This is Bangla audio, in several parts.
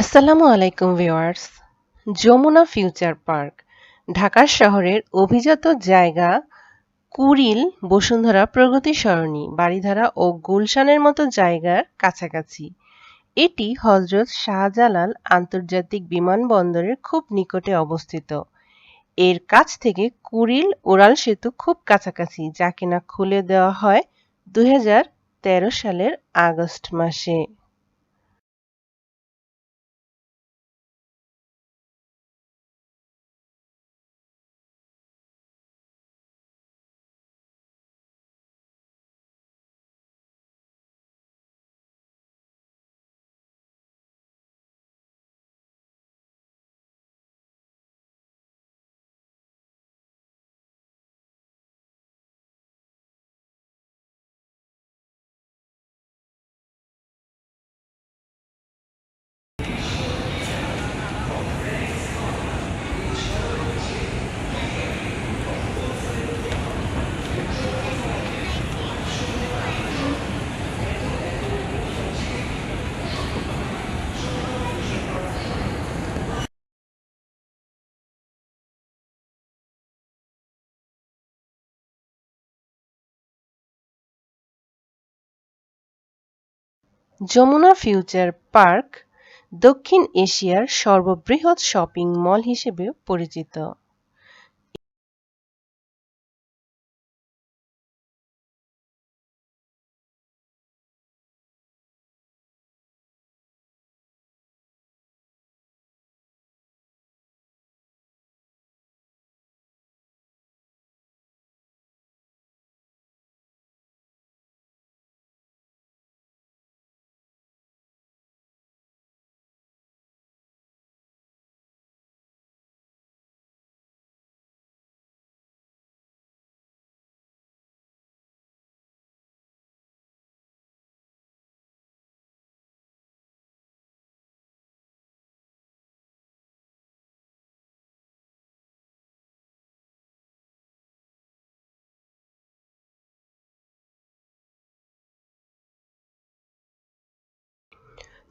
আসসালামু আলাইকুম viewers. Jamuna future park Dhaka শহরের অভিজাত জায়গা কুড়িল বসুন্ধরা প্রগতি সরণি বাড়িধারা ও গুলশানের মতো জায়গার কাছাকাছি। এটি হজরত শাহজালাল আন্তর্জাতিক বিমানবন্দরের খুব নিকটে অবস্থিত। এর কাছ থেকে কুড়িল ওরাল সেতু খুব কাছাকাছি, যা কিনা খুলে দেওয়া হয় দু হাজার তেরো সালের আগস্ট মাসে। যমুনা ফিউচার পার্ক দক্ষিণ এশিয়ার সর্ববৃহৎ শপিং মল হিসেবে পরিচিত।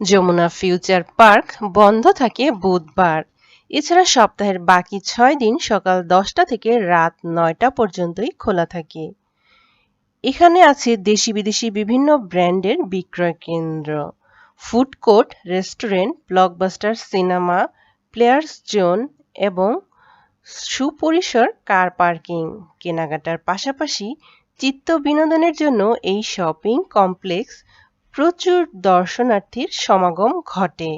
যমুনা ফিউচার পার্ক বন্ধ থাকে বুধবার। এছাড়া সপ্তাহের বাকি ছয় দিন সকাল দশটা থেকে রাত নয়টা পর্যন্তই খোলা থাকে। এখানে আছে দেশি বিদেশি বিভিন্ন ব্র্যান্ডের বিক্রয় কেন্দ্র। Food court, restaurant, blockbuster, cinema, players zone এবং সুপরিসর কার পার্কিং। কেনাকাটার পাশাপাশি চিত্ত বিনোদনের জন্য এই শপিং কমপ্লেক্স প্রচুর দর্শনার্থীর সমাগম ঘটে।